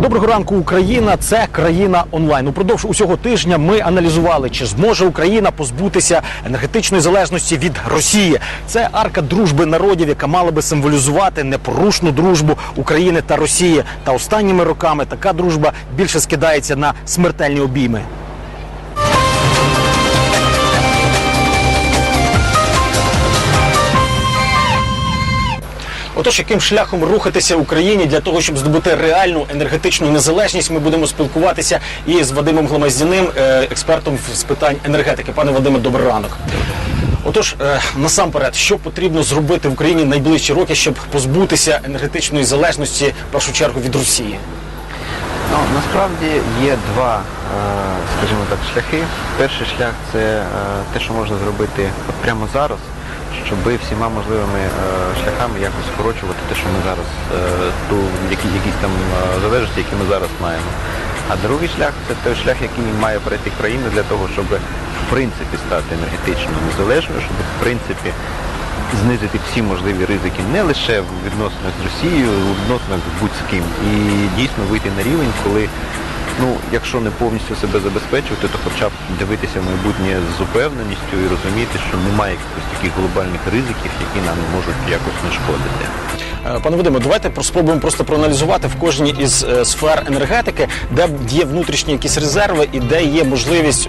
Доброго ранку, Україна. Це країна онлайн. Упродовж усього тижня ми аналізували, чи зможе Україна позбутися енергетичної залежності від Росії. Це арка дружби народів, яка мала би символізувати непорушну дружбу України та Росії. Та останніми роками така дружба більше скидається на смертельні обійми. Отож, яким шляхом рухатися Україні для того, щоб здобути реальну енергетичну незалежність, ми будемо спілкуватися і з Вадимом Гламаздяним, е, експертом з питань енергетики. Пане Вадиме, добрий ранок. Отож, е, насамперед, що потрібно зробити в Україні найближчі роки, щоб позбутися енергетичної залежності в першу чергу від Росії? Ну, насправді є два, е, скажімо так, шляхи. Перший шлях це те, що можна зробити прямо зараз, щоб всіма можливими е, шляхами якось скорочувати те, що ми зараз, е, ту, які, якісь там е, залежності, які ми зараз маємо. А другий шлях це той шлях, який має пройти країна для того, щоб в принципі стати енергетично незалежною, щоб в принципі знизити всі можливі ризики не лише в відносинах з Росією, у відносинах з будь-ким. І дійсно вийти на рівень, коли, ну, якщо не повністю себе забезпечувати, то хоча б дивитися в майбутнє з упевненістю і розуміти, що немає якихось таких глобальних ризиків, які нам можуть якось нашкодити. Е, Пане Вадиме, давайте про- спробуємо просто проаналізувати в кожній із е, сфер енергетики, де є внутрішні якісь резерви і де є можливість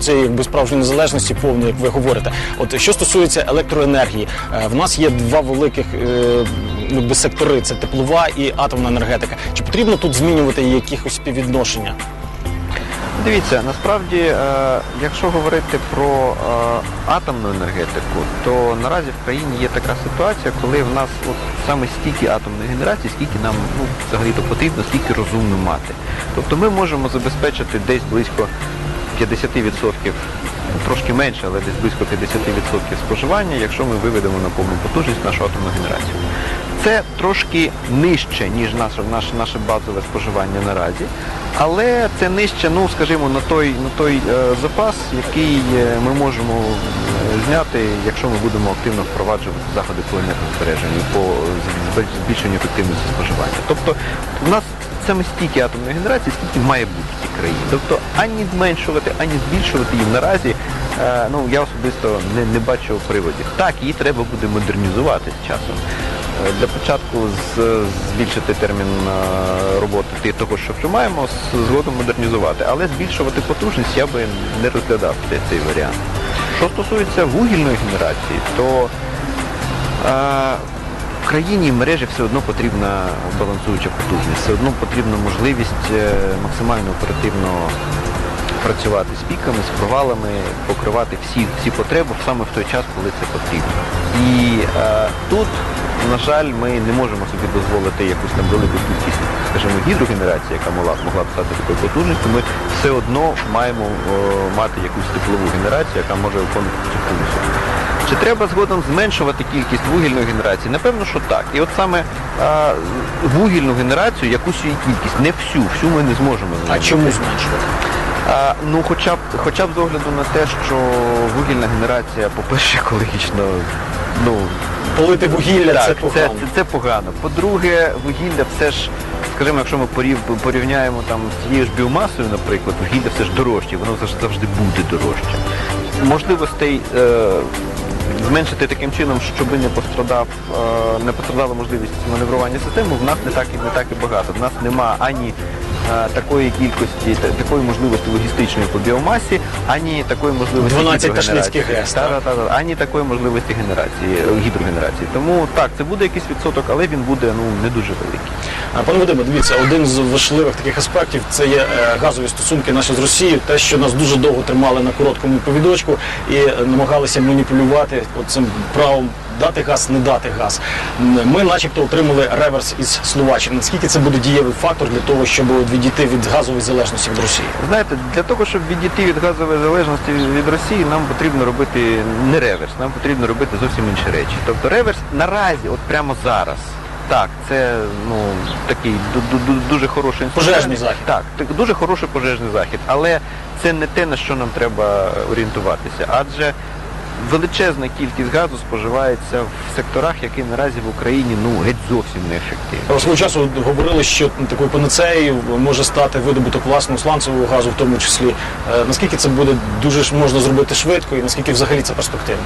цієї справжньої незалежності повної, як ви говорите. От що стосується електроенергії, е, в нас є два великих якби сектори: це теплова і атомна енергетика. Чи потрібно тут змінювати якихось співвідношення? Дивіться, насправді, е, якщо говорити про е, атомну енергетику, то наразі в країні є така ситуація, коли в нас от саме стільки атомної генерації, скільки нам ну, взагалі-то потрібно, скільки розумно мати. Тобто ми можемо забезпечити десь близько 50%, ну, трошки менше, але десь близько 50% споживання, якщо ми виведемо на повну потужність нашу атомну генерацію. Це трошки нижче, ніж наше, наше, наше базове споживання наразі, але це нижче, ну скажімо, на той, на той е, запас, який е, ми можемо е, зняти, якщо ми будемо активно впроваджувати заходи по енергозбереженню, по збільшенню ефективності споживання. Тобто в нас саме стільки атомної генерації, скільки має бути в цій країні. Тобто ані зменшувати, ані збільшувати її наразі, е, ну я особисто не, не бачу приводів. Так, її треба буде модернізувати з часом. Для початку збільшити термін е, роботи того, що маємо, згодом модернізувати. Але збільшувати потужність я би не розглядав цей, варіант. Що стосується вугільної генерації, то е, в країні мережі все одно потрібна балансуюча потужність, все одно потрібна можливість е, максимально оперативно працювати з піками, з провалами, покривати всі, всі потреби саме в той час, коли це потрібно. І е, тут, на жаль, ми не можемо собі дозволити якусь там велику кількість, скажімо, гідрогенерації, яка могла, могла б стати такою потужністю, ми все одно маємо о, мати якусь теплову генерацію, яка може виконувати цю функцію. Чи треба згодом зменшувати кількість вугільної генерації? Напевно, що так. І от саме е, вугільну генерацію, якусь її кількість, не всю, всю ми не зможемо А чому зменшувати? А, ну, хоча б, хоча б з огляду на те, що вугільна генерація, по-перше, екологічно, ну, Полити вугілля так, це погано. це, це погано. По-друге, вугілля все ж, скажімо, якщо ми порів, порівняємо там з тією ж біомасою, наприклад, вугілля все ж дорожче, воно завжди, завжди буде дорожче. Можливостей е, зменшити таким чином, щоб не пострадав, е, не пострадала можливість маневрування системи, в нас не так і не так і багато. В нас нема ані такої кількості, та- такої можливості логістичної по біомасі, ані такої можливості 12 гідрогенерації. ГЕС, Та, та, та, та, ані такої можливості генерації, е, гідрогенерації. Тому так, це буде якийсь відсоток, але він буде ну не дуже великий. А, Пане Вадиме, дивіться, один з важливих таких аспектів це є е, газові стосунки наші з Росією, те, що нас дуже довго тримали на короткому повідочку і е, намагалися маніпулювати цим правом дати газ, не дати газ. Ми, начебто, отримали реверс із Словаччини. Наскільки це буде дієвий фактор для того, щоб відійти від газової залежності від Росії? Знаєте, для того, щоб відійти від газової залежності від Росії, нам потрібно робити не реверс, нам потрібно робити зовсім інші речі. Тобто реверс наразі, от прямо зараз. Так, це ну такий ду- ду- ду- дуже хороший інструмент. Пожежний захід. Так, так, дуже хороший пожежний захід, але це не те, на що нам треба орієнтуватися. Адже величезна кількість газу споживається в секторах, які наразі в Україні ну геть зовсім не ефективні. Свого часу говорили, що такою панацеєю може стати видобуток власного сланцевого газу, в тому числі. Е, Наскільки це буде дуже ж можна зробити швидко, і наскільки взагалі це перспективно?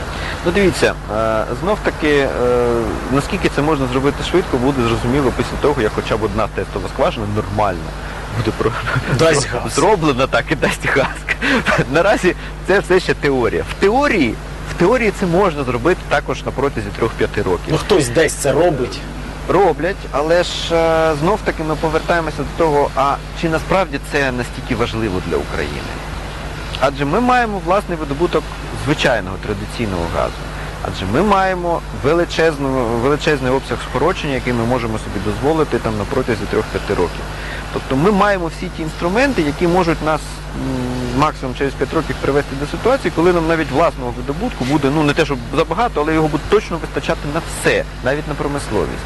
Ну дивіться, е, знов таки, е, наскільки це можна зробити швидко, буде зрозуміло після того, як хоча б одна тестова скважина нормальна буде про Дасть газ. зроблена так і дасть газ. Наразі це все ще теорія. В теорії, в теорії це можна зробити також на протязі 3-5 років. Ну хтось десь це робить. Роблять, але ж е, знов таки ми повертаємося до того, а чи насправді це настільки важливо для України? Адже ми маємо власний видобуток звичайного традиційного газу. Адже ми маємо величезну, величезний обсяг скорочення, який ми можемо собі дозволити там на протязі 3-5 років. Тобто ми маємо всі ті інструменти, які можуть нас максимум через 5 років привести до ситуації, коли нам навіть власного видобутку буде, ну не те, щоб забагато, але його буде точно вистачати на все, навіть на промисловість.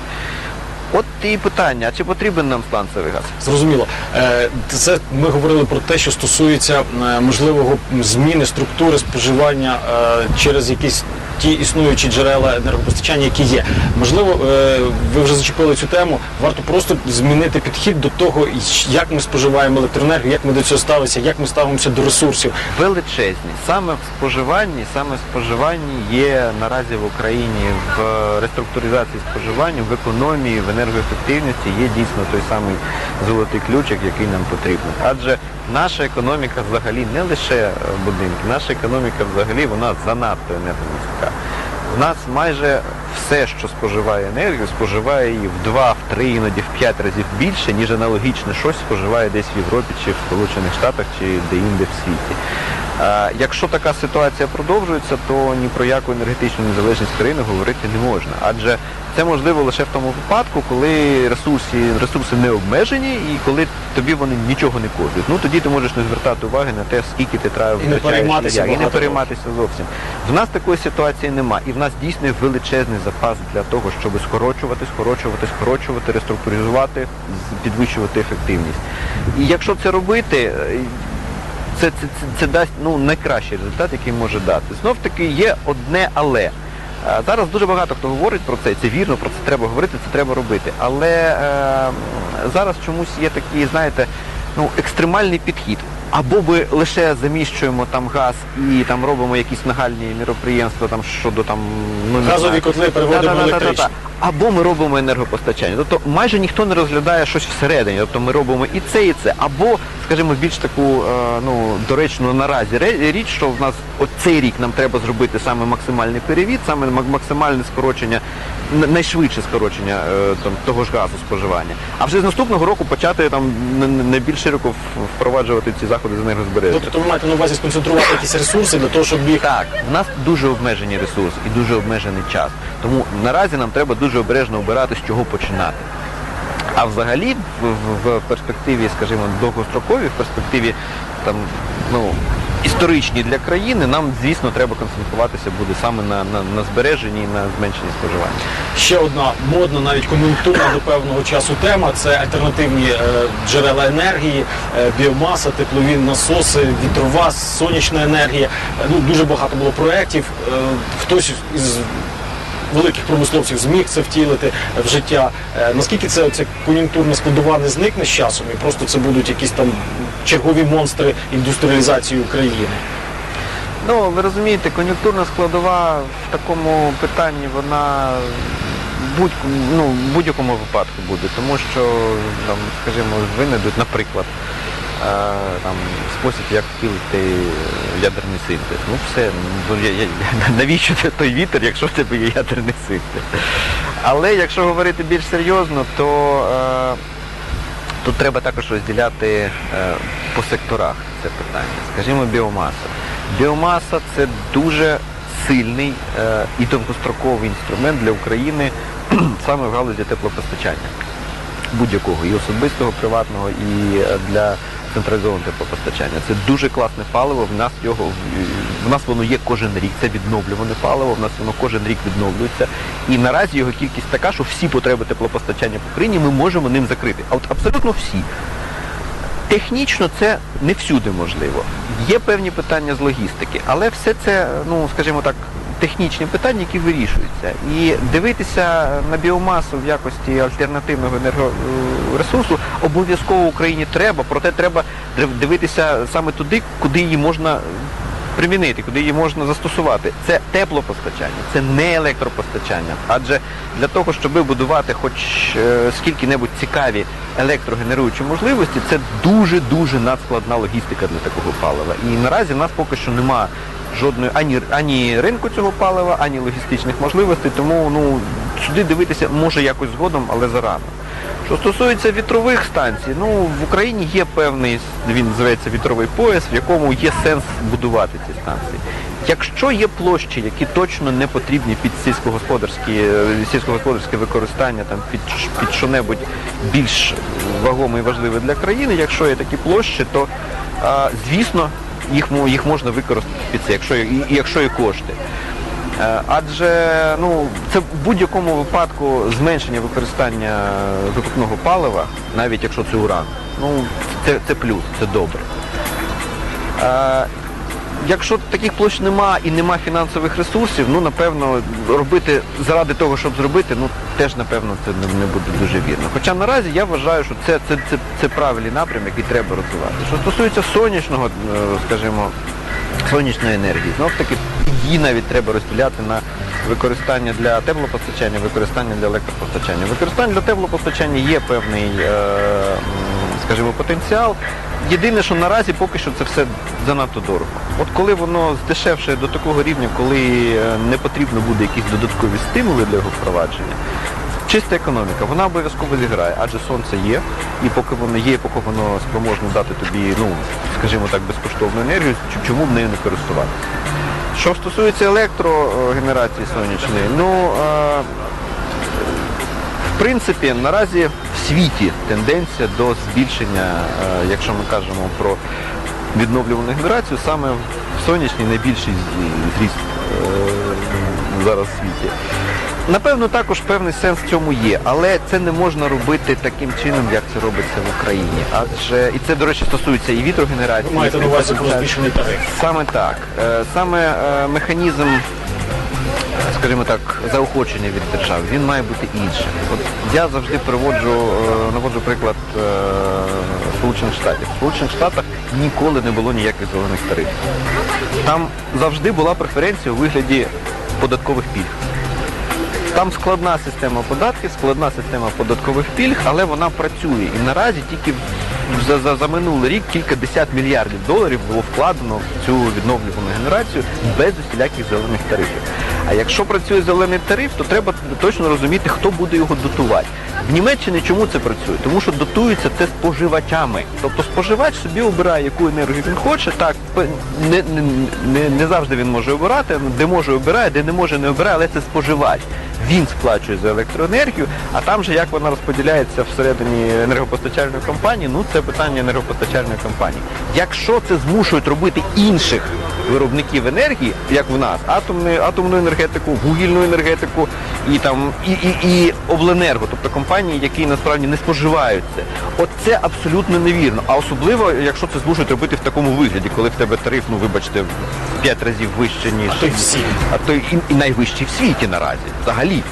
От і питання, чи потрібен нам сланцевий газ? Зрозуміло. Е, Це ми говорили про те, що стосується е, можливого зміни структури споживання е, через якісь ті існуючі джерела енергопостачання, які є. Можливо, е, ви вже зачепили цю тему. Варто просто змінити підхід до того, як ми споживаємо електроенергію, як ми до цього ставимося, як ми ставимося до ресурсів. величезні. Саме в споживанні, саме в споживанні є наразі в Україні в реструктуризації споживання, в економії, в енергоефективності є дійсно той самий золотий ключик, який нам потрібен. Адже наша економіка взагалі не лише е, будинки, наша економіка взагалі вона занадто енергомістка. У нас майже все, що споживає енергію, споживає її в 2, в 3, іноді в 5 разів більше, ніж аналогічне щось споживає десь в Європі чи в Сполучених Штатах чи де-інде в світі. Е, Якщо така ситуація продовжується, то ні про яку енергетичну незалежність країни говорити не можна. Адже це можливо лише в тому випадку, коли ресурси, ресурси не обмежені і коли тобі вони нічого не коштують. Ну тоді ти можеш не звертати уваги на те, скільки ти треба І не перейматися і не перейматися зовсім. В нас такої ситуації нема. І в нас дійсно величезний запас для того, щоб скорочувати, скорочувати, скорочувати, реструктуризувати, підвищувати ефективність. І якщо це робити, е, це, це, це, це дасть ну, найкращий результат, який може дати. Знов таки є одне але. Е, Зараз дуже багато хто говорить про це, це вірно, про це треба говорити, це треба робити. Але е, зараз чомусь є такий, знаєте, ну, екстремальний підхід. Або ми лише заміщуємо там газ і там робимо якісь нагальні міроприємства там щодо там ну не Газові знаю. котли переводимо електричні. Або ми робимо енергопостачання. Тобто майже ніхто не розглядає щось всередині. Тобто ми робимо і це, і це. Або, скажімо, більш таку е, ну, доречну наразі річ, що в нас от цей рік нам треба зробити саме максимальний перевід, саме максимальне скорочення, найшвидше скорочення е, там, того ж газу споживання. А вже з наступного року почати там найбільш широко впроваджувати ці заходи з енергозбереження. Тобто ви маєте на увазі сконцентрувати якісь ресурси для того, щоб їх Так, в нас дуже обмежені ресурси і дуже обмежений час. Тому наразі нам треба дуже обережно обирати, з чого починати. А взагалі, в перспективі, скажімо, довгостроковій, в перспективі там, ну, історичній для країни, нам, звісно, треба концентруватися буде саме на, на, на збереженні і на зменшенні споживання. Ще одна модна, навіть кон'юнктурна до певного часу тема це альтернативні е, джерела енергії, е, біомаса, теплові насоси, вітрова, сонячна енергія. Е, ну, дуже багато було проєктів. Е, хтось із великих промисловців зміг це втілити в життя. Е, наскільки це оця кон'юнктурна складова не зникне з часом, і просто це будуть якісь там чергові монстри індустріалізації України? Ну, ви розумієте, кон'юнктурна складова в такому питанні, вона будь, ну, в будь-якому випадку буде, тому що, там, скажімо, винайдуть, наприклад, там, спосіб, як втілити ядерний синтез. Ну все, ну, я, я, навіщо це той вітер, якщо в тебе є ядерний синтез? Але якщо говорити більш серйозно, то е, Тут треба також розділяти е, по секторах це питання. Скажімо, біомаса. Біомаса це дуже сильний е, і довгостроковий інструмент для України саме в галузі теплопостачання. Будь-якого, і особистого, приватного, і е, для централізованого теплопостачання. Це дуже класне паливо. В нас його в нас воно є кожен рік. Це відновлюване паливо. В нас воно кожен рік відновлюється. І наразі його кількість така, що всі потреби теплопостачання в Україні ми можемо ним закрити. А от абсолютно всі. Технічно це не всюди можливо. Є певні питання з логістики, але все це, ну скажімо так, технічні питання, які вирішуються. І дивитися на біомасу в якості альтернативного енергоресурсу обов'язково Україні треба, проте треба дивитися саме туди, куди її можна примінити, куди її можна застосувати. Це теплопостачання, це не електропостачання. Адже для того, щоб будувати хоч е, скільки-небудь цікаві електрогенеруючі можливості, це дуже-дуже надскладна логістика для такого палива. І наразі в нас поки що нема жодної ані, ані ринку цього палива, ані логістичних можливостей, тому ну, сюди дивитися може якось згодом, але зарано. Що стосується вітрових станцій, ну в Україні є певний, він називається вітровий пояс, в якому є сенс будувати ці станції. Якщо є площі, які точно не потрібні під сільськогосподарські, е, сільськогосподарське використання, там під, під що-небудь більш вагоме і важливе для країни, якщо є такі площі, то а, звісно їх, їх можна використати під це, якщо і, і якщо є кошти. Е, Адже ну, це в будь-якому випадку зменшення використання викопного палива, навіть якщо це уран, ну це, це плюс, це добре. Якщо таких площ нема і нема фінансових ресурсів, ну напевно робити заради того, щоб зробити, ну теж напевно це не, буде дуже вірно. Хоча наразі я вважаю, що це, це, це, це правильний напрям, який треба розвивати. Що стосується сонячного, е, скажімо, сонячної енергії. Знов таки її навіть треба розділяти на використання для теплопостачання, використання для електропостачання. Використання для теплопостачання є певний, е, скажімо, потенціал. Єдине, що наразі поки що це все занадто дорого. От коли воно здешевше до такого рівня, коли е, не потрібно буде якісь додаткові стимули для його впровадження, Чиста економіка, вона обов'язково зіграє, адже сонце є, і поки воно є, поки воно спроможне дати тобі, ну, скажімо так, безкоштовну енергію, чому б нею не користуватися? Що стосується електрогенерації сонячної, ну е, в принципі, наразі світі тенденція до збільшення, е, якщо ми кажемо про відновлювану генерацію, саме в сонячній найбільший зріст е, зараз в світі. Напевно, також певний сенс в цьому є, але це не можна робити таким чином, як це робиться в Україні. Адже і це, до речі, стосується і вітрогенерації. Ви маєте на увазі про збільшений тариф. Саме так. Е, Саме механізм, скажімо так, заохочення від держави, він має бути іншим. От я завжди приводжу, е, наводжу приклад е, Сполучених Штатів. В Сполучених Штатах ніколи не було ніяких зелених тарифів. Там завжди була преференція у вигляді податкових пільг. Там складна система податків, складна система податкових пільг, але вона працює. І наразі тільки за, за, за минулий рік кілька десят мільярдів доларів було вкладено в цю відновлювану генерацію без усіляких зелених тарифів. А якщо працює зелений тариф, то треба точно розуміти, хто буде його дотувати. В Німеччині чому це працює? Тому що дотується це споживачами. Тобто споживач собі обирає, яку енергію він хоче. Так, не, не, не, завжди він може обирати, де може обирає, де не може не обирає, але це споживач. Він сплачує за електроенергію, а там же як вона розподіляється всередині енергопостачальної компанії, ну це питання енергопостачальної компанії. Якщо це змушують робити інших виробників енергії, як в нас, атомну, атомну енергетику, вугільну енергетику і там і, і, і обленерго, тобто компанії, які насправді не споживають це. От це абсолютно невірно. А особливо, якщо це змушують робити в такому вигляді, коли в тебе тариф, ну вибачте, в 5 разів вище, ніж А то й всі. а то і, і найвищий в світі наразі. Взагалі.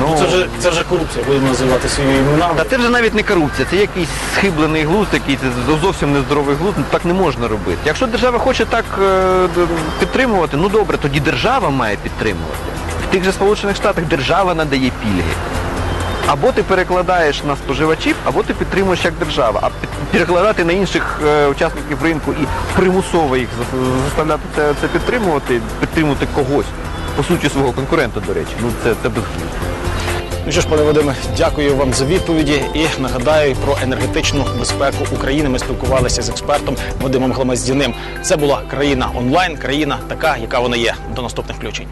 Ну, Це вже це вже корупція, будемо називати своїми іменами. та це вже навіть не корупція, це якийсь схиблений глузд, який це зовсім нездоровий глузд, так не можна робити. Якщо держава хоче так е, підтримувати, ну добре, тоді держава має підтримувати. В тих же Сполучених Штатах держава надає пільги. Або ти перекладаєш на споживачів, або ти підтримуєш як держава. А перекладати на інших е, учасників ринку і примусово їх заставляти це, це підтримувати, підтримувати когось, по суті свого конкурента, до речі, ну це, це безглуздо. Ну що ж, пане Вадиме, дякую вам за відповіді і нагадаю про енергетичну безпеку України. Ми спілкувалися з експертом Вадимом Гламаздіним. Це була країна онлайн, країна така, яка вона є. До наступних включень.